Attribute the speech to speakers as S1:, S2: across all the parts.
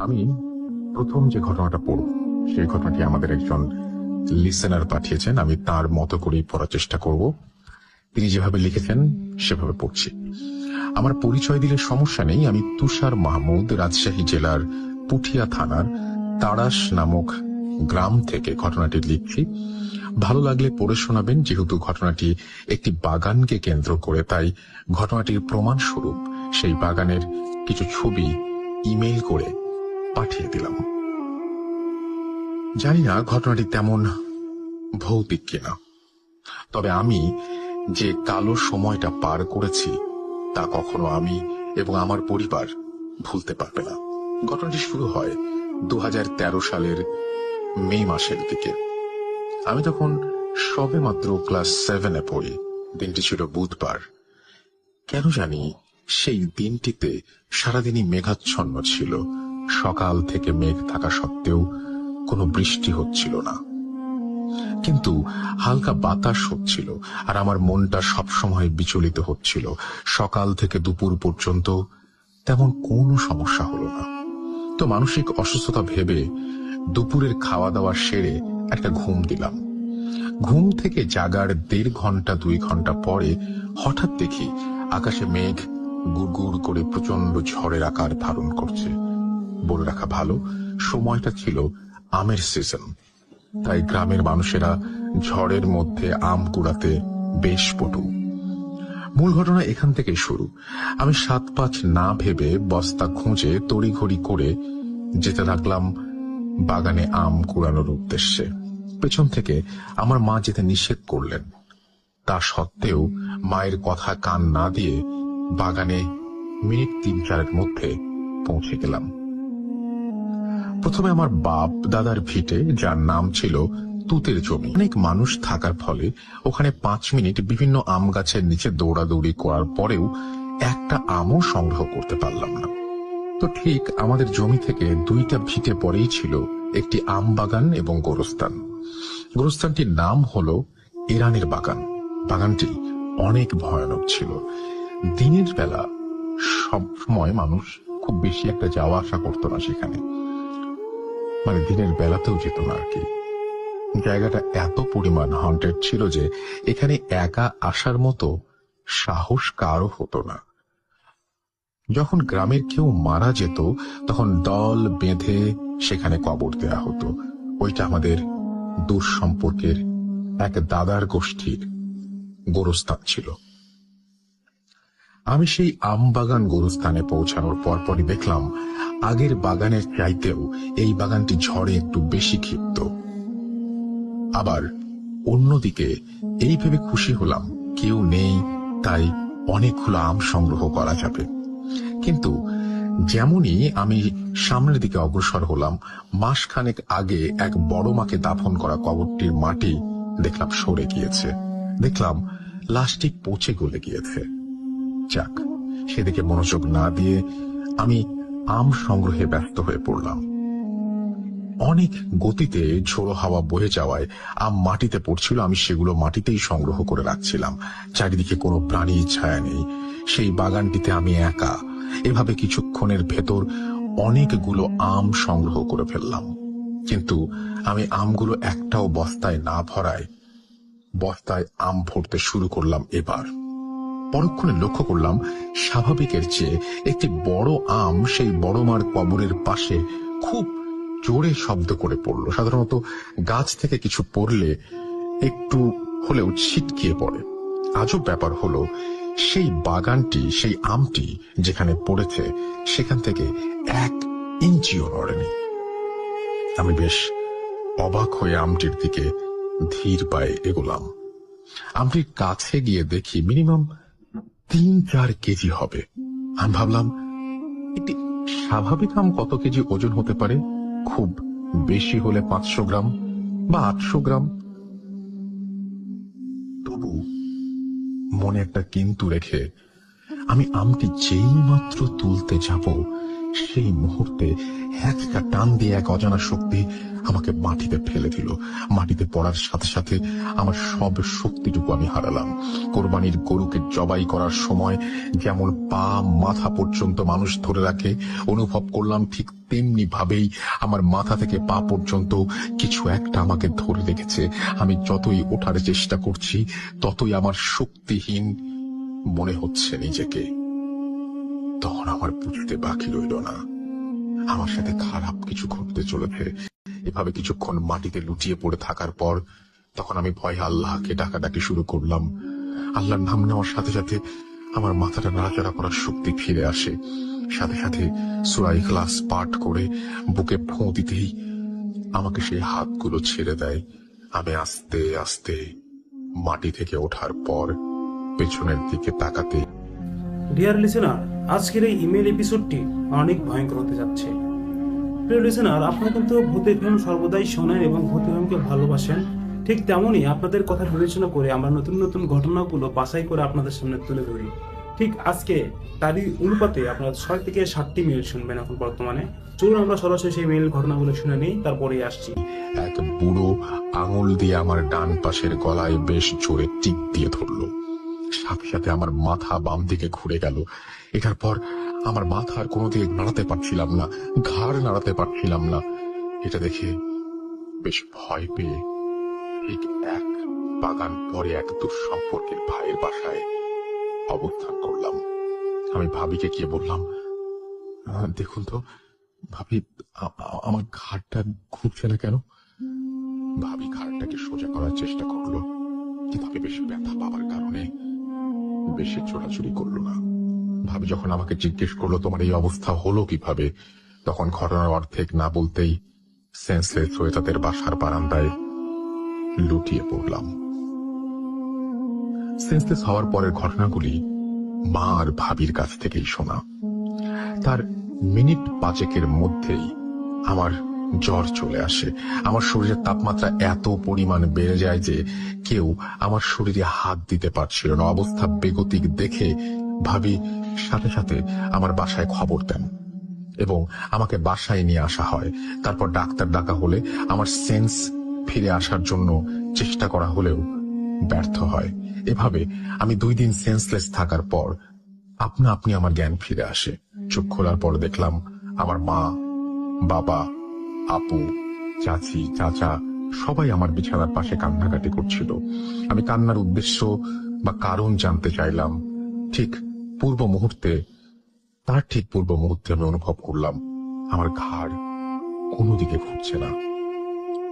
S1: আমি প্রথম যে ঘটনাটা পড়ব, সেই ঘটনাটি আমাদের একজন লিসেনার পাঠিয়েছেন। আমি তার মতো করেই পড়ার চেষ্টা করব। তিনি যেভাবে লিখেছেন, সেভাবে পড়ছি। আমার পরিচয় দিলে সমস্যা নেই। আমি তুষার মাহমুদ, রাজশাহী জেলার পুঠিয়া থানার তারাস নামক গ্রাম থেকে ঘটনাটি লিখছি। ভালো লাগলে পড়ে শোনাবেন, যেহেতু ঘটনাটি একটি বাগানকে কেন্দ্র করে, তাই ঘটনাটির প্রমাণ স্বরূপ সেই বাগানের কিছু ছবি ইমেল করে পাঠিয়ে দিলাম। জানি না ঘটনাটি তেমন ভৌতিক কিনা। তবে আমি যে কালো সময়টা পার করেছি, তা কখনো আমি এবং আমার পরিবার ভুলতে পারবে না। ঘটনাটি শুরু হয় দু হাজার তেরো সালের মে মাসের দিকে। আমি তখন সবে মাত্র ক্লাস সেভেনে পড়ি। দিনটি ছিল বুধবার। কেন জানি সেই দিনটিতে সারাদিনই মেঘাচ্ছন্ন ছিল। সকাল থেকে মেঘ থাকা সত্ত্বেও কোনো বৃষ্টি হচ্ছিল না। কিন্তু হালকা বাতাস হচ্ছিল আর আমার মনটা সবসময় বিচলিত হচ্ছিল। সকাল থেকে দুপুর পর্যন্ত তেমন কোনো সমস্যা হলো না। তো মানসিক অসুস্থতা ভেবে দুপুরের খাওয়া দাওয়া সেরে একটা ঘুম দিলাম। ঘুম থেকে জাগার দেড় ঘণ্টা, দুই ঘণ্টা পরে হঠাৎ দেখি আকাশে মেঘ গুড় গুড় করে প্রচণ্ড ঝড়ের আকার ধারণ করছে। বলে রাখা ভালো, সময়টা ছিল আমের সিজন তাই গ্রামের মানুষেরা ঝড়ের মধ্যে আম কুড়াতে বেশ পটু। মূল ঘটনা এখান থেকে শুরু। আমি সাত পাঁচ না ভেবে বস্তা খুঁজে তড়িঘড়ি করে যেতে লাগলাম বাগানে আম কুড়ানোর উদ্দেশ্যে। পেছন থেকে আমার মা যেতে নিষেধ করলেন। তা সত্ত্বেও মায়ের কথা কান না দিয়ে বাগানে মিনিট তিন চারের মধ্যে পৌঁছে গেলাম। প্রথমে আমার বাপ দাদার ভিটে, যার নাম ছিল তুতের জমি। অনেক মানুষ থাকার ফলে ওখানে পাঁচ মিনিট বিভিন্ন আম গাছের নিচে দৌড়াদৌড়ি করার পরেও একটা আমও সংগ্রহ করতে পারলাম না। তো ঠিক আমাদের জমি থেকে দুইটা ভিটে পরেই ছিল একটি আম বাগান এবং গোরস্থান। গোরস্থানটির নাম হলো ইরানের বাগান। বাগানটি অনেক ভয়ানক ছিল। দিনের বেলা সব সময় মানুষ খুব বেশি একটা যাওয়া আসা করতো না সেখানে। মানে দিনের বেলাতেও যেত না আর কি। জায়গাটা এত পরিমাণ হন্টেড ছিল যে এখানে একা আসার মতো সাহস কারও হতো না। যখন গ্রামের কেউ মারা যেত, তখন দল বেঁধে সেখানে কবর দেয়া হতো। ওইটা আমাদের দূর সম্পর্কের এক দাদার গোষ্ঠীর গোরস্থান ছিল। আমি সেই আমবাগান গোরস্থানে পৌঁছানোর পরপরই দেখলাম আগের বাগানের চাইতেও এই বাগানটি ঝড়ে একটু বেশি ক্ষিপ্ত। আবার অন্যদিকে, এই ভেবে খুশি হলাম, কেউ নেই, তাই অনেকগুলো আম সংগ্রহ করা যাবে। কিন্তু যেমনই আমি সামনের দিকে অগ্রসর হলাম, মাসখানেক আগে এক বড় মাকে দাফন করা কবরটির মাটি দেখলাম সরে গিয়েছে। দেখলাম লাশটি পচে গলে গিয়েছে। যাক, সেদিকে মনোযোগ না দিয়ে আমি আম সংগ্রহে ব্যস্ত হয়ে পড়লাম। অনেক গতিতে ঝোড়ো হাওয়া বয়ে যাওয়ায় আম মাটিতে পড়ছিল, আমি সেগুলো মাটিতেই সংগ্রহ করে রাখছিলাম। চারিদিকে কোনো প্রাণী ছায়া নেই। সেই বাগানটিতে আমি একা। এভাবে কিছুক্ষণের ভেতর অনেকগুলো আম সংগ্রহ করে ফেললাম। কিন্তু আমি আমগুলো একটাও বস্তায় না ভরায় বস্তায় আম ভরতে শুরু করলাম এবার। পরক্ষণে লক্ষ্য করলাম স্বাভাবিকের চেয়ে একটি বড় আম সেই বড় মার কবরের পাশে খুব জোরে শব্দ করে পড়ল। সাধারণত গাছ থেকে কিছু পড়লে একটু হলেও ছিটকিয়ে পড়ে। আজব ব্যাপার হলো, সেই বাগানটি, সেই আমটি যেখানে পড়েছে, সেখান থেকে এক ইঞ্চিও নড়েনি। আমি বেশ অবাক হয়ে আমটির দিকে ধীর পায়ে এগোলাম। আমটির কাছে গিয়ে দেখি মিনিমাম তিন চার কেজি হবে। আমি ভাবলাম, একটি স্বাভাবিক আম কত কেজি ওজন হতে পারে? খুব বেশি হলে পাঁচশো গ্রাম বা আটশো গ্রাম। তবু মনে একটা কিন্তু রেখে আমি আমটি যেই মাত্র তুলতে যাব, সেই মুহূর্তে একটা টান দিয়ে এক অজানা শক্তি আমাকে মাটিতে ফেলে দিল। মাটিতে পড়ার সাথে সাথে আমার সব শক্তিটুকু আমি হারালাম। কোরবানির গরুকে জবাই করার সময় যেমন পা, মাথা পর্যন্ত মানুষ ধরে রাখে, অনুভব করলাম ঠিক তেমনি ভাবেই আমার মাথা থেকে পা পর্যন্ত কিছু একটা আমাকে ধরে রেখেছে। আমি যতই ওঠার চেষ্টা করছি, ততই আমার শক্তিহীন মনে হচ্ছে নিজেকে। তখন আমার বুঝতে বাকি রইল না। আমার সাথে খারাপ কিছু ঘটতে চলেছে। এভাবে কিছুক্ষণ মাটিতে লুটিয়ে পড়ে থাকার পর তখন আমি ভয়ে আল্লাহকে ডাকাডাকি শুরু করলাম। আল্লাহর নাম নেওয়ার সাথে সাথে আমার মাথাটা নাড়াচাড়া করার শক্তি ফিরে আসে। সাথে সাথে সুরাই ক্লাস পাঠ করে বুকে ফোঁ দিতেই আমাকে সেই হাতগুলো ছেড়ে দেয়। আমি আস্তে আস্তে মাটি থেকে ওঠার পর পেছনের দিকে তাকাতে
S2: ডিয়ার লিসেনার আজকের এই ইমেল এপিসোডটি অনেক ভয়ঙ্কর হতে যাচ্ছে। প্রিয় লিসেনার আপনারা কিন্তু ভূতের ফিল্ম সর্বদাই শোনেন এবং ভূতের ফিল্মকে ভালোবাসেন। ঠিক তেমনই আপনাদের কথা বিবেচনা করে আমরা নতুন নতুন ঘটনাগুলো বাছাই করে আপনাদের সামনে তুলে ধরি। ঠিক আজকে তারই অনুপাতে আপনারা ছয় থেকে সাতটি মেল শুনবেন এখন বর্তমানে। চলুন আমরা সরাসরি সেই মেল ঘটনাগুলো শুনে নিই তারপরেই আসছি।
S1: এক বুড়ো আঙুল দিয়ে আমার ডান পাশের গলায় বেশ জোরে টিপ দিয়ে ধরলো। সাথে সাথে আমার মাথা বাম দিকে ঘুরে গেল। এটার পর আমার মাথা আর কোনো দিকে নাড়াতে পারছিলাম না, ঘাড় নাড়াতে পারছিলাম না। এটা দেখে বেশ ভয় পেয়ে ঠিক এক বাগান পরে এক দুঃসম্পর্কের ভাইয়ের বাসায় অবস্থান করলাম। আমি ভাবিকে গিয়ে বললাম, দেখুন তো, ভাবি আমার ঘাড়টা ঘুরছে না কেন? ভাবি ঘাড়টাকে সোজা করার চেষ্টা করল, কিন্তু আমি বেশি ব্যথা পাওয়ার কারণে বেশি চোরাচুরি করল না। ভাবি যখন আমাকে জিজ্ঞেস করল, তোমার এই অবস্থা হলো কীভাবে? তখন ঘটনার অর্ধেক না বলতেই সেন্সলেস হয়ে তাদের বাসার বারান্দায় লুটিয়ে পড়লাম। সেন্সলেস হওয়ার পরের ঘটনাগুলি মা আর ভাবির কাছ থেকেই শোনা। তার মিনিট পাঁচেকের মধ্যেই আমার জ্বর চলে আসে। আমার শরীরের তাপমাত্রা এত পরিমাণ বেড়ে যায় যে কেউ আমার শরীরে হাত দিতে পারছিল না। অবস্থা বেগতিক দেখে ভাবি, সাথে সাথে আমার বাসায় খবর দেন। এবং আমাকে বাসায় নিয়ে আসা হয়। তারপর ডাক্তার ডাকা হলে আমার সেন্স ফিরে আসার জন্য চেষ্টা করা হলেও ব্যর্থ হয়। এভাবে আমি দুই দিন সেন্সলেস থাকার পর আপনা আপনি আমার জ্ঞান ফিরে আসে। চোখ খোলার পর দেখলাম আমার মা, বাবা, আপু, চাচি, চাচা সবাই আমার বিছানার পাশে কান্নাকাটি করছিল। আমি কান্নার উদ্দেশ্য বা কারণ জানতে চাইলাম। ঠিক পূর্ব মুহূর্তে, তার ঠিক পূর্ব মুহূর্তে আমি অনুভব করলাম, আমার ঘাড় কোনো দিকে ঘুরছে না।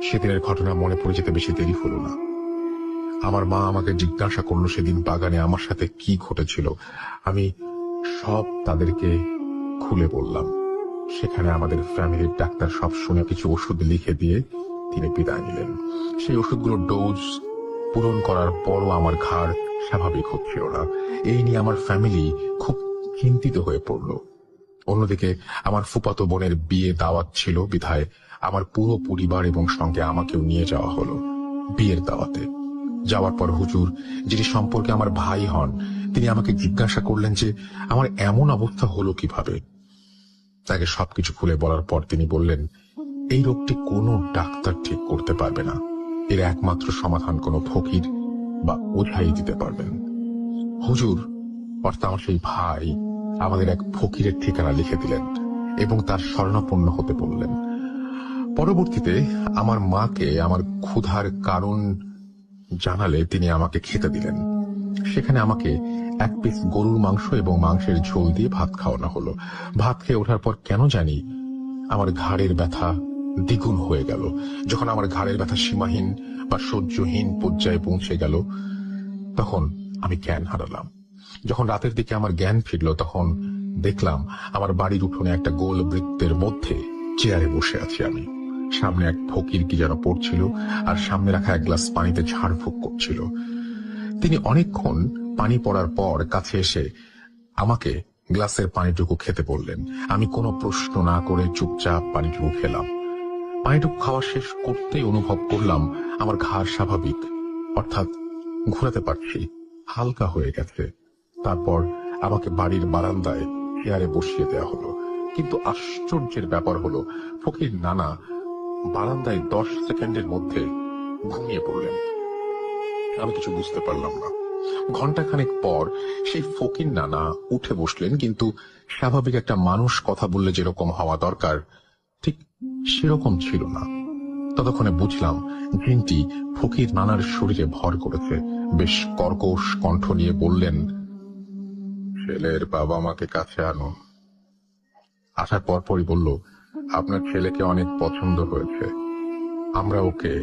S1: সেদিনের ঘটনা মনে পড়ে যেতে বেশি দেরি হলো না। আমার মা আমাকে জিজ্ঞাসা করল সেদিন বাগানে আমার সাথে কি ঘটেছিল। আমি সব তাদেরকে খুলে বললাম। সেখানে আমাদের ফ্যামিলির ডাক্তার সব শুনে কিছু ওষুধ লিখে দিয়ে তিনি বিদায় নিলেন। সেই ওষুধগুলোর ডোজ পূরণ করার পরও আমার ঘাড় স্বাভাবিক হচ্ছিল না। এই নিয়ে আমার ফ্যামিলি খুব চিন্তিত হয়ে পড়ল। অন্যদিকে আমার ফুপাতো বোনের বিয়ে দাওয়াত ছিল বিধায় আমার পুরো পরিবার এবং সঙ্গে আমাকেও নিয়ে যাওয়া হলো বিয়ের দাওয়াতে। যাওয়ার পর হুজুর, যিনি সম্পর্কে আমার ভাই হন, তিনি আমাকে জিজ্ঞাসা করলেন যে আমার এমন অবস্থা হলো কীভাবে? তাকে সবকিছু খুলে বলার পর তিনি বললেন, এই রোগটি কোনো ডাক্তার ঠিক করতে পারবে না। এর একমাত্র সমাধান কোনো ফকির বা ওঝাই দিতে পারবেন। হুজুর, অর্থাৎ আমার সেই ভাই আমাদের এক ফকিরের ঠিকানা লিখে দিলেন এবং তার স্বর্ণাপন্ন হতে বললেন। পরবর্তীতে আমার মাকে আমার ক্ষুধার কারণ জানালে তিনি আমাকে খেতে দিলেন। সেখানে আমাকে এক পিস গরুর মাংস এবং মাংসের ঝোল দিয়ে ভাত খাওয়ানো হলো। ভাত খেয়ে ওঠার পর কেন জানি আমার ঘাড়ের ব্যথা দ্বিগুণ হয়ে গেল। যখন আমার ঘাড়ের ব্যথা সীমাহীন বা সহ্যহীন পর্যায়ে পৌঁছে গেল, তখন আমি জ্ঞান হারালাম। যখন রাতের দিকে আমার জ্ঞান ফিরল, তখন দেখলাম আমার বাড়ির উঠোনে একটা গোল বৃত্তের মধ্যে চেয়ারে বসে আছি আমি। সামনে এক ফকির কি যেন পড়ছিল আর সামনে রাখা এক গ্লাস পানিতে ঝাড়ফুঁক করছিল। তিনি অনেকক্ষণ পানি পড়ার পর কাছে এসে আমাকে গ্লাসের পানিটুকু খেতে বললেন। আমি কোনো প্রশ্ন না করে চুপচাপ পানিটুকু খেলাম। পানিটুকু খাওয়া শেষ করতেই অনুভব করলাম আমার ঘাড় স্বাভাবিক। অর্থাৎ ঘোরাতে পারছি। হালকা হয়ে গেছে। তারপর আমাকে বাড়ির বারান্দায় চেয়ারে বসিয়ে দেওয়া হলো। কিন্তু আশ্চর্যের ব্যাপার হলো, ফকির নানা বারান্দায় দশ সেকেন্ডের মধ্যে ঘুমিয়ে পড়লেন। আমি কিছু বুঝতে পারলাম না। ঘন্টাখানেক পর সেই ফকির নানা উঠে বসলেন, কিন্তু স্বাভাবিক একটা মানুষ কথা বললে যেরকম হওয়া দরকার সেরকম ছিল না। ততক্ষণে বুঝলাম জিনটি ফকির নানার শরীরে ভর করেছে। বেশ কর্কশ কণ্ঠ নিয়ে বললেন, ছেলের বাবা মাকে কাছে আনুন আসার পরপরই বলল, আপনার ছেলেকে অনেক পছন্দ হয়েছে। আমরা ওকে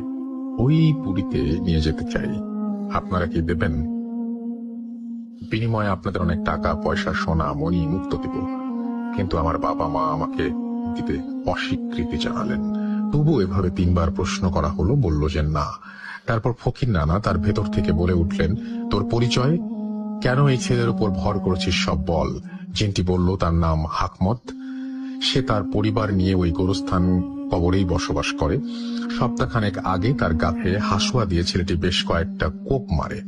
S1: ওই পুরীতে নিয়ে যেতে চাই। আপনারা কি দেবেন? বিনিময়ে আপনাদের অনেক টাকা, পয়সা, সোনা, মণি, মুক্ত দিব। কিন্তু আমার বাবা মা আমাকে দিতে অস্বীকৃতি জানালেন। তবু এভাবে তিনবার প্রশ্ন করা হলো, বলল যে না। তারপর ফকির নানা তার ভেতর থেকে বলে উঠলেন, তোর পরিচয়? কেন এই ছেলের উপর ভর করেছিস সব বল? জিনটি বলল, তার নাম হাকমত। সে তার পরিবার নিয়ে ওই গোরস্থান কবরেই বসবাস করে। সপ্তাহখানেক আগে তার গাছে হাসুয়া দিয়ে ছেলেটি বেশ কয়েকটা কোপ মারে,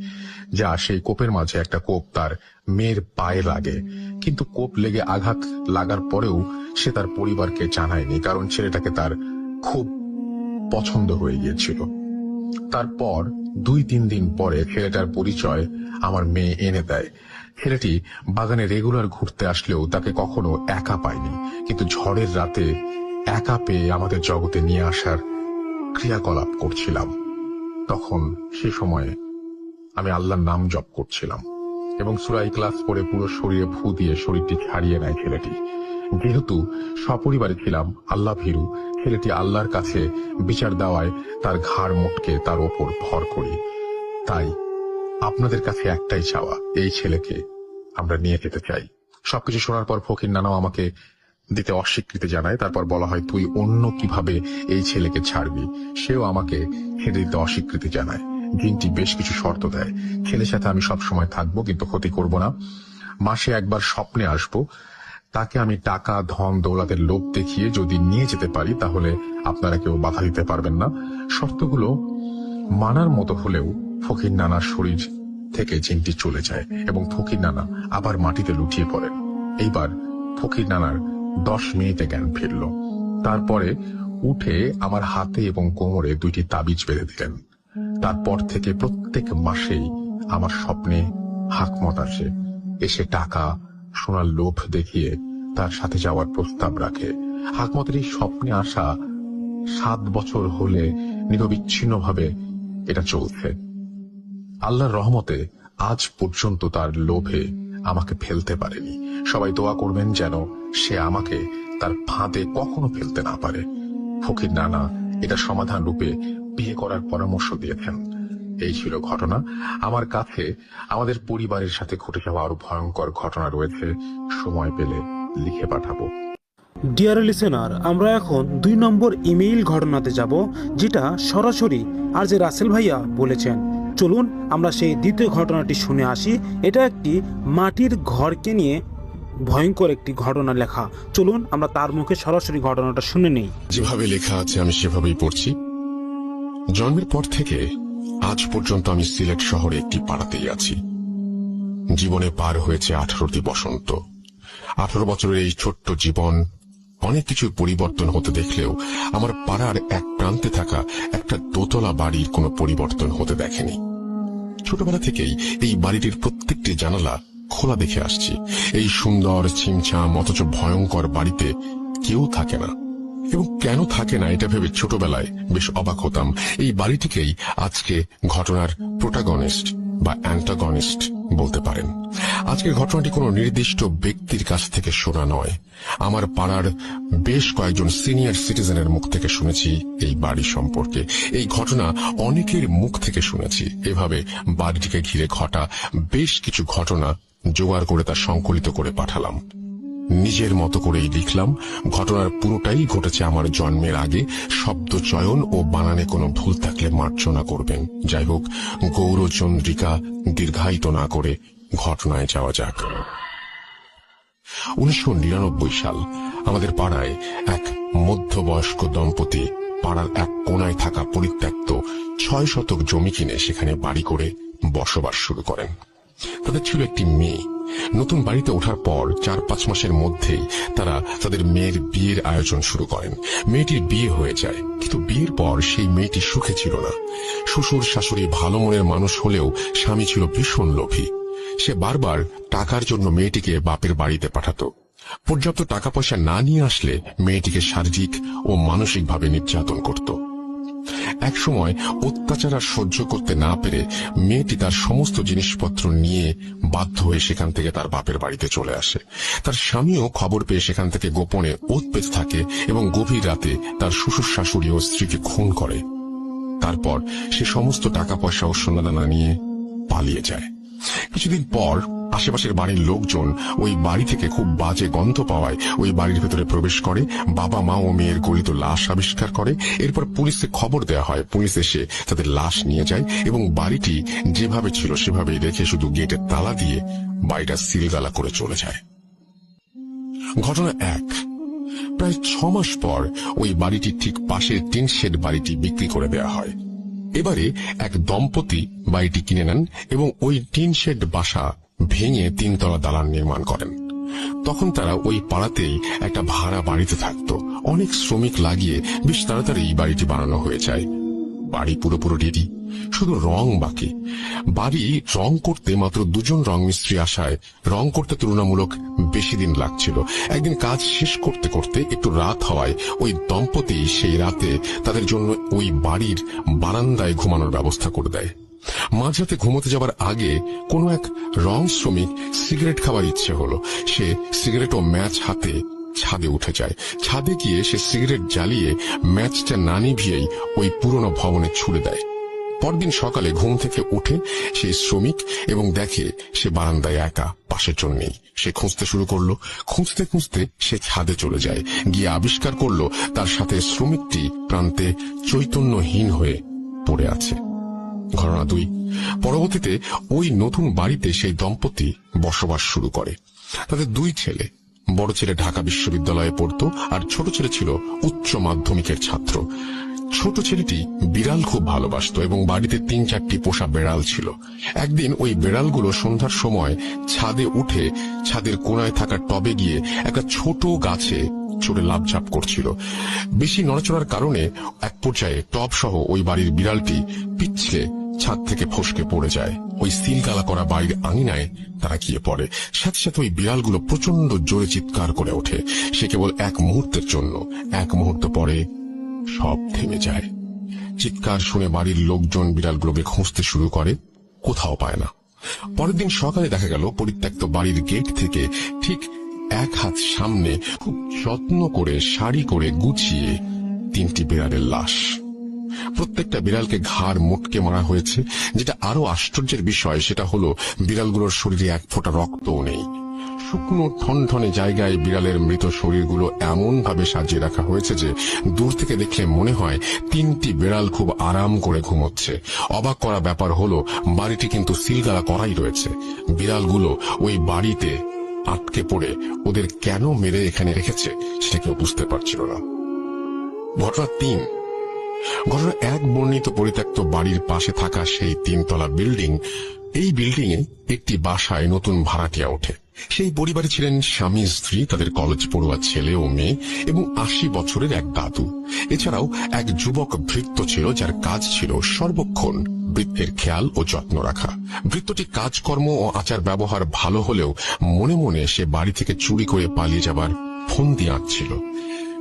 S1: যা সেই কোপের মাঝে একটা কোপ তার মেয়ের পায়ে লাগে। কিন্তু কোপ লেগে আঘাত লাগার পরেও সে তার পরিবারকে জানায়নি, কারণ ছেলেটাকে তার খুব পছন্দ হয়ে গিয়েছিল। তারপর দুই তিন দিন পরে ছেলেটার পরিচয় আমার মেয়ে এনে দেয়। ছেলেটি বাগানে রেগুলার ঘুরতে আসলেও তাকে কখনো একা পায়নি, কিন্তু ঝড়ের রাতে একা পেয়ে আমাদের জগতে নিয়ে আসার ক্রিয়াকলাপ করছিলাম। তখন সে সময়ে আমি আল্লাহর নাম জপ করছিলাম এবং সুরাই ক্লাস পরে পুরো শরীরে ফু দিয়ে শরীরটি ছাড়িয়ে নেয় ছেলেটি। যেহেতু সপরিবারে ছিলাম, আল্লাহ ভীরু, ছেলেটি আল্লাহর কাছে বিচার দেওয়ায় তার ঘাড় মুটকে তার ওপর ভর করি। তাই আপনাদের কাছে একটাই চাওয়া, এই ছেলেকে আমরা নিয়ে যেতে চাই। সবকিছু শোনার পর ফকির নানাও আমাকে দিতে অস্বীকৃতি জানায়, তারপর বলা হয়, তুই অন্য কীভাবে এই ছেলেকে ছাড়বি? সেও আমাকে ছেড়ে দিতে অস্বীকৃতি জানায়। দিনটি বেশ কিছু শর্ত দেয়। ছেলের সাথে আমি সব সময় থাকব, কিন্তু ক্ষতি করব না। মাসে একবার স্বপ্নে আসব। তাকে আমি টাকা, ধন, দৌলাতের লোভ দেখিয়ে যদি নিয়ে যেতে পারি, তাহলে আপনারা কেউ বাধা দিতে পারবেন না। শর্তগুলো মানার মতো হলেও ফকির নানার শরীর থেকে জিনটি চলে যায় এবং ফকির নানা আবার মাটিতে লুটিয়ে পড়েন। এইবার ফকির নানার দশ মিনিটে জ্ঞান ফিরল। তারপরে উঠে আমার হাতে এবং কোমরে দুইটি তাবিজ বেঁধে দিলেন। তারপর থেকে প্রত্যেক মাসেই আমার স্বপ্নে হাকমত আসে। এসে টাকা সোনার লোভ দেখিয়ে তার সাথে যাওয়ার প্রস্তাব রাখে। হাকমতের এই স্বপ্নে আসা সাত বছর হলে নিরবিচ্ছিন্নভাবে এটা চলছে। আল্লাহর রহমতে আজ পর্যন্ত তার লোভে আমাকে ফেলতে পারেনি। সবাই দোয়া করবেন যেন সে আমাকে তার ফাঁদে কখনো ফেলতে না পারে। ফকির নানা, এটা সমাধান রূপে বিয়ে করার পরামর্শ দিয়েছেন। এই ছিল ঘটনা। আমার কাছে আমাদের পরিবারের সাথে ঘটে যাওয়া আরও ভয়ঙ্কর ঘটনা রয়েছে। সময় পেলে লিখে পাঠাবো।
S2: ডিয়ার লিসেনার আমরা এখন দুই নম্বর ইমেইল ঘটনাতে যাব যেটা সরাসরি আর যে রাসেল ভাইয়া বলেছেন। চলুন আমরা সেই দ্বিতীয় ঘটনাটি শুনে আসি। এটা একটি মাটির ঘরকে নিয়ে ভয়ঙ্কর একটি ঘটনা লেখা। চলুন আমরা তার মুখে সরাসরি ঘটনাটা শুনে নেই।
S3: যেভাবে লেখা আছে আমি সেভাবেই পড়ছি। জন্মের পর থেকে আজ পর্যন্ত আমি সিলেট শহরে একটি পাড়াতেই আছি। জীবনে পার হয়েছে আঠারোটি বসন্ত। আঠারো বছরের এই ছোট্ট জীবন, অনেক কিছুর পরিবর্তন হতে দেখলেও আমার পাড়ার এক প্রান্তে থাকা একটা দোতলা বাড়ির কোনো পরিবর্তন হতে দেখেনি। ছোটবেলা থেকেই এই বাড়িটির প্রত্যেকটি জানালা খোলা দেখে আসছি। এই সুন্দর, ছিমছাম, অথচ ভয়ঙ্কর বাড়িতে কেউ থাকে না। এবং কেন থাকে না এটা ভেবে ছোটবেলায় বেশ অবাক হতাম। এই বাড়িটিকেই আজকে ঘটনার প্রোটাগনিস্ট বা অ্যান্টাগনিস্ট বলতে পারেন। আজকের ঘটনাটি কোনো নির্দিষ্ট ব্যক্তির কাছ থেকে শোনা নয়। আমার পাড়ার বেশ কয়েকজন সিনিয়র সিটিজেনের মুখ থেকে শুনেছি এই বাড়ি সম্পর্কে। এই ঘটনা অনেকের মুখ থেকে শুনেছি। এভাবে বাড়িটিকে ঘিরে ঘটা বেশ কিছু ঘটনা জোগাড় করে তা সংকলিত করে পাঠালাম। নিজের মতো করেই লিখলাম। ঘটনার পুরোটাই ঘটেছে আমার জন্মের আগে। শব্দ চয়ন ও বানানে কোনো ভুল থাকলে মার্জনা করবেন। যাই হোক, গৌরচন্দ্রিকা দীর্ঘায়িত না করে ঘটনায় যাওয়া যাক। উনিশশো নিরানব্বই সাল, আমাদের পাড়ায় এক মধ্যবয়স্ক দম্পতি পাড়ার এক কোনায় থাকা পরিত্যক্ত ছয় শতক জমি কিনে সেখানে বাড়ি করে বসবাস শুরু করেন। তাদের ছিল একটি মেয়ে। নতুন বাড়িতে ওঠার পর চার পাঁচ মাসের মধ্যেই তারা তাদের মেয়ের বিয়ের আয়োজন শুরু করেন। মেয়েটির বিয়ে হয়ে যায়, কিন্তু বিয়ের পর সেই মেয়েটি সুখে ছিল না। শ্বশুর শাশুড়ি ভালো মনের মানুষ হলেও স্বামী ছিল ভীষণ লোভী। সে বারবার টাকার জন্য মেয়েটিকে বাপের বাড়িতে পাঠাতো। পর্যাপ্ত টাকা পয়সা না নিয়ে আসলে মেয়েটিকে শারীরিক ও মানসিকভাবে নির্যাতন করত। এক সময় অত্যাচার আর সহ্য করতে না পেরে মেয়েটি তার সমস্ত জিনিসপত্র নিয়ে বাধ্য হয়ে সেখান থেকে তার বাপের বাড়িতে চলে আসে। তার স্বামীও খবর পেয়ে সেখান থেকে গোপনে ওত পেতে থাকে এবং গভীর রাতে তার শ্বশুর, শাশুড়ি ও স্ত্রীকে খুন করে। তারপর সে সমস্ত টাকা পয়সা ও সোনাদানা নিয়ে পালিয়ে যায়। কিছুদিন পর আশেপাশের বাড়ির লোকজন ওই বাড়ি থেকে খুব বাজে গন্ধ পাওয়ায় ওই বাড়ির ভেতরে প্রবেশ করে, বাবা, মা ও মেয়ের গলিত লাশ আবিষ্কার করে, এরপর পুলিশে খবর দেওয়া হয়। পুলিশ এসে তাদের লাশ নিয়ে যায় এবং বাড়িটি যেভাবে ছিল সেভাবেই রেখে শুধু গেটের তালা দিয়ে বাড়িটা সিলগালা করে চলে যায়। ঘটনা এক। প্রায় ছ মাস পর ওই বাড়িটি ঠিক পাশের টিন শেড বাড়িটি বিক্রি করে দেওয়া হয়। এবারে এক দম্পতি বাড়িটি কিনে নেন এবং ওই টিন শেড বাসা ভেঙে তিনতলা দালান নির্মাণ করেন। তখন তারা ওই পাড়াতেই একটা ভাড়া বাড়িতে থাকতো। অনেক শ্রমিক লাগিয়ে বেশ তাড়াতাড়ি এই বাড়িটি বানানো হয়ে যায়। বাড়ি পুরোপুরো রেডি, শুধু রং বাকি। বাড়ি রং করতে মাত্র দুজন রং মিস্ত্রি আসায় রং করতে তুলনামূলক বেশি দিন লাগছিল। একদিন কাজ শেষ করতে করতে একটু রাত হওয়ায় ওই দম্পতি সেই রাতে তাদের জন্য ওই বাড়ির বারান্দায় ঘুমানোর ব্যবস্থা করে দেয়। মাঝরাতে ঘুমোতে যাবার আগে কোনো এক রং শ্রমিক সিগারেট খাবার ইচ্ছে হলো। সে সিগারেট ও ম্যাচ হাতে ছাদে উঠে যায়। ছাদে গিয়ে সে সিগারেট জ্বালিয়ে ম্যাচটা না নিভিয়েই ওই পুরনো ভবনে ছুড়ে দেয়। পরদিন সকালে ঘুম থেকে উঠে সেই শ্রমিক এবং দেখে সে বারান্দায় একা, পাশের জন নেই। সে খুঁজতে শুরু করল। খুঁজতে খুঁজতে সে ছাদে চলে যায়। গিয়ে আবিষ্কার করল, তার সাথে শ্রমিকটি প্রান্তে চৈতন্যহীন হয়ে পড়ে আছে। ঘটনা দুই। পরবর্তীতে ওই নতুন বাড়িতে সেই দম্পতি বসবাস শুরু করে। তাদের দুই ছেলে। বড় ছেলে ঢাকা বিশ্ববিদ্যালয়ে পড়তো আর ছোট ছেলে ছিল উচ্চ মাধ্যমিকের ছাত্র। ছোট ছেলেটি বিড়াল খুব ভালোবাসতো এবং বাড়িতে তিন চারটি পোষা বেড়াল ছিল। একদিন ওই বেড়ালগুলো সন্ধ্যার সময় ছাদে উঠে ছাদের কোনায় থাকা টবে গিয়ে একটা ছোট গাছে চড়ে লাভঝাপ করছিল। বেশি নড়াচড়ার কারণে এক পর্যায়ে টব সহ ওই বাড়ির বিড়ালটি পিছলে ছাদ থেকে ফসকে পড়ে যায়। ওই সিলগালা করা বাড়ির আঙিনায় তারা গিয়ে পড়ে। সাথে সাথে ওই বিড়ালগুলো প্রচণ্ড জোরে চিৎকার করে ওঠে। সে কেবল এক মুহূর্তের জন্য, এক মুহূর্ত পরে সব থেমে যায়। চিৎকার শুনে বাড়ির লোকজন বিড়ালগুলোকে খুঁজতে শুরু করে, কোথাও পায় না। পরের দিন সকালে দেখা গেল, পরিত্যক্ত বাড়ির গেট থেকে ঠিক এক হাত সামনে খুব যত্ন করে, শাড়ি করে গুছিয়ে তিনটি বিড়ালের লাশ। প্রত্যেকটা বিড়ালকে ঘাড় মোটকে মারা হয়েছে। যেটা আরও আশ্চর্যের বিষয়, সেটা হলো বিড়ালগুলোর শরীরে এক ফোঁটা রক্তও নেই। শুকনো, ঠনঠনে জায়গায় বিড়ালের মৃত শরীরগুলো এমন ভাবে সাজিয়ে রাখা হয়েছে যে, দূর থেকে দেখলে মনে হয়, তিনটি বিড়াল খুব আরাম করে ঘুমোচ্ছে। অবাক করা ব্যাপার হলো, বাড়িটি কিন্তু সিলগালা করাই রয়েছে। বিড়ালগুলো ওই বাড়িতে আটকে পড়ে ওদের কেন মেরে এখানে রেখেছে, সেটা কেউ বুঝতে পারছিল না। ঘটনা তিন। ঘটনা এক বর্ণিত পরিত্যক্ত বাড়ির পাশে থাকা সেই তিনতলা বিল্ডিং, এই বিল্ডিং এ একটি বাসায় নতুন ভাড়াটিয়া ওঠে। সেই পরিবারে ছিলেন স্বামী, স্ত্রী, তাদের কলেজ পড়ুয়া ছেলে ও মেয়ে এবং আশি বছরের এক দাদু। এছাড়াও এক যুবক ভৃত্য ছিল যার কাজ ছিল সর্বক্ষণ বৃত্তের খেয়াল ও যত্ন রাখা। বৃত্তটি কাজকর্ম ও আচার ব্যবহার ভালো হলেও মনে মনে সে বাড়ি থেকে চুরি করে পালিয়ে যাবার ফন্দি আঁটছিল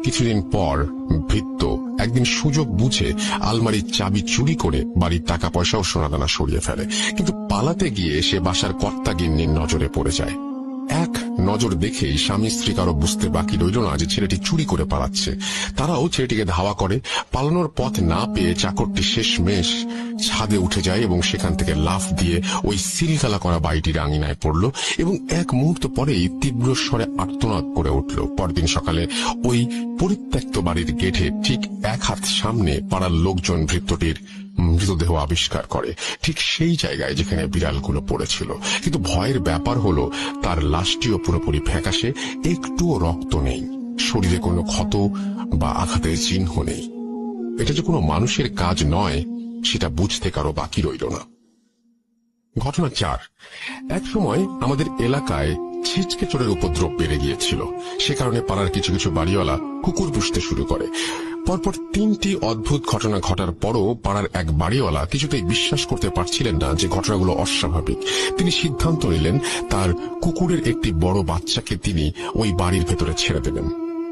S3: কিছুদিন পর ভৃত্য একদিন সুযোগ বুঝে আলমারির চাবি চুরি করে বাড়ির টাকা পয়সা ও সোনাদানা সরিয়ে ফেলে। কিন্তু পালাতে গিয়ে সে বাসার কর্তাগিন্নির নজরে পড়ে যায়। এক নজর দেখেই স্বামী স্ত্রী কারও বুঝতে বাকি রইল না যে ছেলেটি চুরি করে পালাচ্ছে। তারাও ছেলেটিকে ধাওয়া করে। পালানোর পথ না পেয়ে চাকরটি শেষ মেশ ছাদে উঠে যায় এবং সেখান থেকে লাফ দিয়ে ওই সিলগালা করা বাড়িটির আঙিনায় পড়ল এবং এক মুহূর্ত পরেই তীব্র স্বরে আর্তনাদ করে উঠল। পরদিন সকালে ওই পরিত্যক্ত বাড়ির গেটে ঠিক এক হাত সামনে পাড়ার লোকজন ভৃত্যটির মৃতদেহ আবিষ্কার করে। ঠিক সেই জায়গায় যেখানে বিড়ালগুলো পড়েছিল। কিন্তু ভয়ের ব্যাপার হলো, তার লাশটিও পুরোপুরি ফ্যাকাশে, একটুও রক্ত নেই। শরীরে কোনো ক্ষত বা আঘাতের চিহ্ন নেই। এটা যে কোনো মানুষের কাজ নয়, সেটা বুঝতে কারও বাকি রইল না। ঘটনা চার। এক সময় আমাদের এলাকায় ছিচকে চোরের উপদ্রব বেড়ে গিয়েছিল। সে কারণে পাড়ার কিছু কিছু বাড়িওয়ালা কুকুর পুষতে শুরু করে। পরপর তিনটি অদ্ভুত ঘটনা ঘটার পরও পাড়ার এক বাড়িওয়ালা কিছুতেই বিশ্বাস করতে পারছিলেন না যে ঘটনাগুলো অস্বাভাবিক। তিনি সিদ্ধান্ত নিলেন, তার কুকুরের একটি বড় বাচ্চাকে তিনি ওই বাড়ির ভেতরে ছেড়ে দেবেন।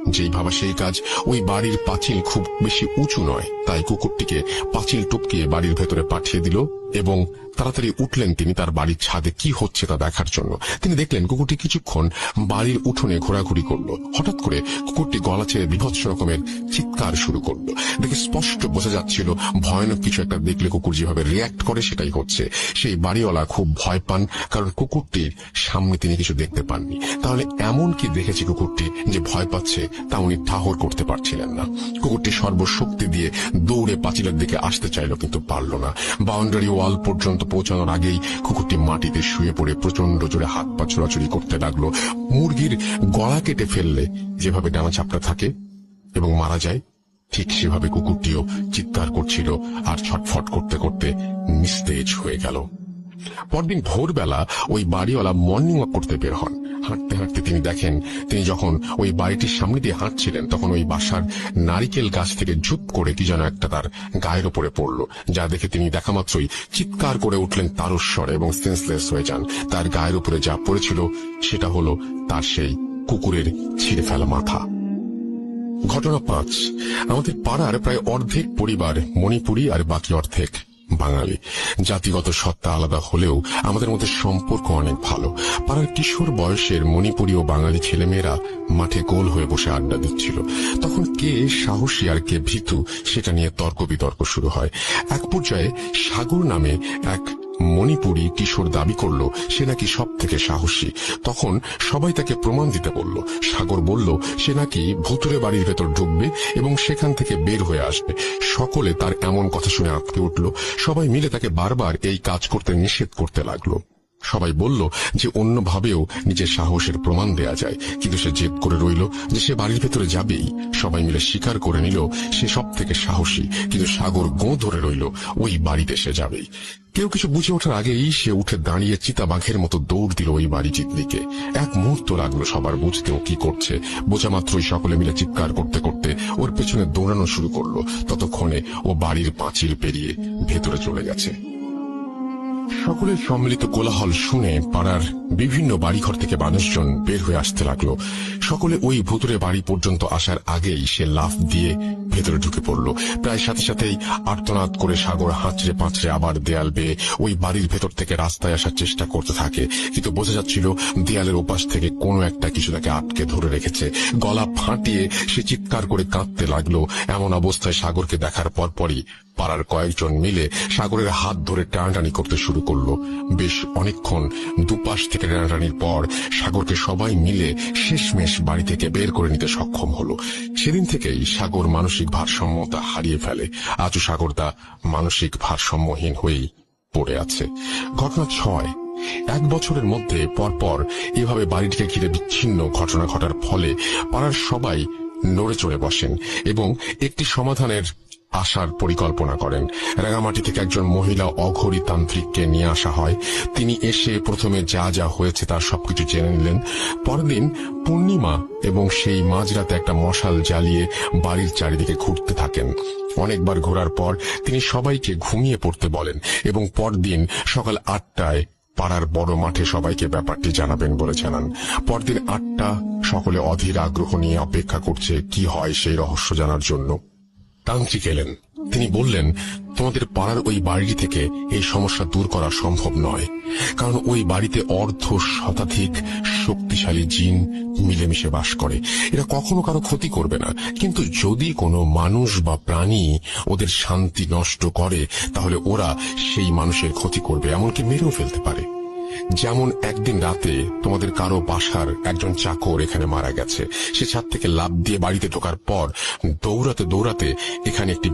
S3: যেই ভাবা সেই কাজ, ওই বাড়ির পাঁচিল খুব বেশি উঁচু নয়, তাই কুকুরটিকে পাঁচিল টপকিয়ে বাড়ির ভেতরে পাঠিয়ে দিল। এবং তাড়াতাড়ি উঠলেন তিনি তার বাড়ির ছাদে কি হচ্ছে তা দেখার জন্য। তিনি দেখলেন কুকুরটি কিছুক্ষণ বাড়ির উঠোনে ঘোরাঘুরি করল। হঠাৎ করে কুকুরটি গলা ছেড়ে বিভৎস রকমের চিৎকার শুরু করল। দেখে স্পষ্ট বোঝা যাচ্ছিল, ভয়ানক কিছু একটা দেখলে কুকুর যেভাবে রিয়াক্ট করে সেটাই হচ্ছে। সেই বাড়িওয়ালা খুব ভয় পান, কারণ কুকুরটির সামনে তিনি কিছু দেখতে পাননি। তাহলে এমন কি দেখেছে কুকুরটি যে ভয় পাচ্ছে তা উনি ঠাহর করতে পারছিলেন না। কুকুরটি সর্বশক্তি দিয়ে দৌড়ে পাঁচিলের দিকে আসতে চাইল কিন্তু পারল না। বাউন্ডারি ওয়াল পর্যন্ত পৌঁছানোর আগেই কুকুরটি মাটিতে শুয়ে পড়ে প্রচণ্ড জোরে হাত পা ছোড়াছুড়ি করতে লাগল। মুরগির গলা কেটে ফেললে যেভাবে ডানা চাপড়া থাকে এবং মারা যায়, ঠিক সেভাবে কুকুরটিও চিৎকার করছিল আর ছটফট করতে করতে নিস্তেজ হয়ে গেল। পরদিন ভোরবেলা ওই বাড়িওয়ালা মর্নিং ওয়াক করতে বের হন। হাঁটতে হাঁটতে তিনি দেখেন, তিনি যখন ওই বাড়িটির সামনে দিয়ে হাঁটছিলেন, তখন ওই বাসার নারিকেল গাছ থেকে ঝুপ করে কি যেন একটা তার গায়ের ওপরে পড়ল, যা দেখে তিনি দেখা মাত্রই চিৎকার করে উঠলেন তারস্বরে এবং সেন্সলেস হয়ে যান। তার গায়ের উপরে যা পড়েছিল, সেটা হলো তার সেই কুকুরের ছিঁড়ে ফেলা মাথা। ঘটনা পাঁচ। আমাদের পাড়ার প্রায় অর্ধেক পরিবার মণিপুরি আর বাকি অর্ধেক। বাঙালি। জাতিগত সত্তা আলাদা হলেও আমাদের মধ্যে সম্পর্ক অনেক ভালো। পাড়ার কিশোর বয়সের মণিপুরি ও বাঙালি ছেলেমেয়েরা মাঠে গোল হয়ে বসে আড্ডা দিচ্ছিল। তখন কে সাহসী আর কে ভীতু সেটা নিয়ে তর্ক বিতর্ক শুরু হয়। এক পর্যায়ে সাগর নামে এক মণিপুরি কিশোর দাবি করল, সে নাকি সব থেকে সাহসী। তখন সবাই তাকে প্রমাণ দিতে বলল। সাগর বলল, সে নাকি ভুতুরে বাড়ির ভেতর ঢুকবে এবং সেখান থেকে বের হয়ে আসবে। সকলে তার এমন কথা শুনে আঁকতে উঠল। সবাই মিলে তাকে বারবার এই কাজ করতে নিষেধ করতে লাগল। সবাই বলল যে অন্যভাবেও নিজের সাহসের প্রমাণ দেয়া যায়। কিন্তু সে জেদ করে রইল যে সে বাড়ির ভেতরে যাবেই। সবাই মিলে স্বীকার করে নিল সে সব থেকে সাহসী। কিন্তু সাগর গো ধরে রইল, ওই বাড়িতে সে যাবেই। কেউ কিছু বুঝে ওঠার আগেই সে উঠে দাঁড়িয়ে চিতাবাঘের মতো দৌড় দিল ওই বাড়িটির দিকে এক মুহূর্ত লাগল সবার বুঝতে ও কি করছে। বোঝা মাত্রই সকলে মিলে চিৎকার করতে করতে ওর পেছনে দৌড়ানো শুরু করল। ততক্ষণে ও বাড়ির পাঁচিল পেরিয়ে ভেতরে চলে গেছে। সকলের সম্মিলিত কোলাহল শুনে পাড়ার বিভিন্ন বাড়িঘর থেকে মানুষজন বের হয়ে আসতে লাগল। সকলে ওই ভুতুরে বাড়ি পর্যন্ত আসার আগেই সে লাফ দিয়ে ভেতরে ঢুকে পড়ল। প্রায় সাথে সাথেই আর্তনাদ করে সাগর হাঁচড়ে পাঁচড়ে আবার দেয়াল বেয়ে ওই বাড়ির ভেতর থেকে রাস্তায় আসার চেষ্টা করতে থাকে। কিন্তু বোঝা যাচ্ছিল দেয়ালের ওপাশ থেকে কোনো একটা কিছু তাকে আটকে ধরে রেখেছে। গলা ফাটিয়ে সে চিৎকার করে কাঁদতে লাগল। এমন অবস্থায় সাগরকে দেখার পরপরই পাড়ার কয়েকজন মিলে সাগরের হাত ধরে টানাটানি করতে শুরু করল। বেশ অনেকক্ষণ দুপাশ থেকে টানাটানির পর সাগরকে সবাই মিলে শেষমেশ বাড়ি থেকে বের করে নিতে সক্ষম হলো। সেদিন থেকেই সাগর মানসিক ভারসাম্যতা হারিয়ে ফেলে। আজও সাগর তা মানসিক ভারসাম্যহীন হয়েই পড়ে আছে। ঘটনা ছয়। এক বছরের মধ্যে পরপর এভাবে বাড়িটিকে ঘিরে বিচ্ছিন্ন ঘটনা ঘটার ফলে পাড়ার সবাই নড়ে চড়ে বসেন এবং একটি সমাধানের আসার পরিকল্পনা করেন। রাঙামাটি থেকে একজন মহিলা অঘরী তান্ত্রিককে নিয়ে আসা হয়। তিনি এসে প্রথমে যা যা হয়েছে তার সবকিছু জেনে নিলেন। পরদিন পূর্ণিমা এবং সেই মাঝরাতে একটা মশাল জ্বালিয়ে বাড়ির চারিদিকে ঘুরতে থাকেন। অনেকবার ঘোরার পর তিনি সবাইকে ঘুমিয়ে পড়তে বলেন এবং পরদিন সকাল আটটায় পাড়ার বড় মাঠে সবাইকে ব্যাপারটি জানাবেন বলে জানান। পরদিন আটটা সকলে অধীর আগ্রহ নিয়ে অপেক্ষা করছে কি হয় সেই রহস্য জানার জন্য। তান্ত্রিক এলেন। তিনি বললেন, তোমাদের পাড়ার ওই বাড়ি থেকে এই সমস্যা দূর করা সম্ভব নয়, কারণ ওই বাড়িতে অর্ধ শতাধিক শক্তিশালী জিন মিলেমিশে বাস করে। এরা কখনো কারও ক্ষতি করবে না। কিন্তু যদি কোনো মানুষ বা প্রাণী ওদের শান্তি নষ্ট করে, তাহলে ওরা সেই মানুষের ক্ষতি করবে, এমনকি মেরেও ফেলতে পারে। যেমন একদিন রাতে তোমাদের কারও বাসার একজন চাকর এখানে মারা গেছে। সে ছাদ থেকে লাভ দিয়ে বাড়িতে ঢোকার পর দৌড়াতে দৌড়াতে এখানে একটি